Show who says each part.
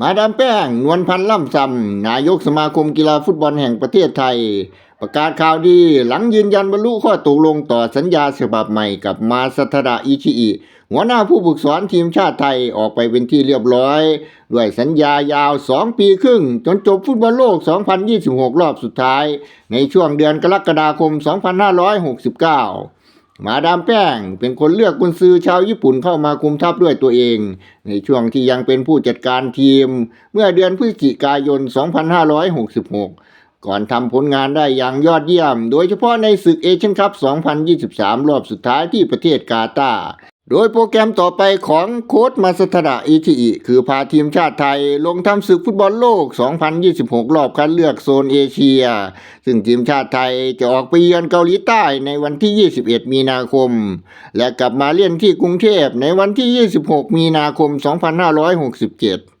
Speaker 1: มาดามแป้ง นวลพันธ์ล่ำซำนายกสมาคมกีฬาฟุตบอลแห่งประเทศไทย ประกาศข่าวดีหลังยืนยันบรรลุข้อตกลงต่อสัญญาฉบับใหม่กับมาสทดาอิชิอิหัวหน้าผู้ฝึกสอนทีมชาติไทยออกไปเป็นที่เรียบร้อย ด้วยสัญญายาว 2 ปีครึ่ง จนจบฟุตบอลโลก 2026 รอบสุดท้าย ในช่วงเดือนกรกฎาคม 2569 มาดามแป้งเป็นคนเลือกกุนซือชาวญี่ปุ่นเข้ามาคุมทัพด้วยตัวเอง ในช่วงที่ยังเป็นผู้จัดการทีม เมื่อเดือนพฤศจิกายน 2566 ก่อนทำผลงานได้อย่างยอดเยี่ยม โดยเฉพาะในศึกเอเชียนคัพ 2023 รอบสุดท้ายที่ประเทศกาตาร์ โดยโปรแกรมต่อไปของโค้ชมาสทดะอิชิอิคือพาทีมชาติไทยลงทำศึกฟุตบอลโลก 2026 รอบคัดเลือกโซนเอเชีย ซึ่งทีมชาติไทยจะออกไปเยือนเกาหลีใต้ในวันที่ 21 มีนาคม และกลับมาเล่นที่กรุงเทพในวันที่ 26 มีนาคม 2567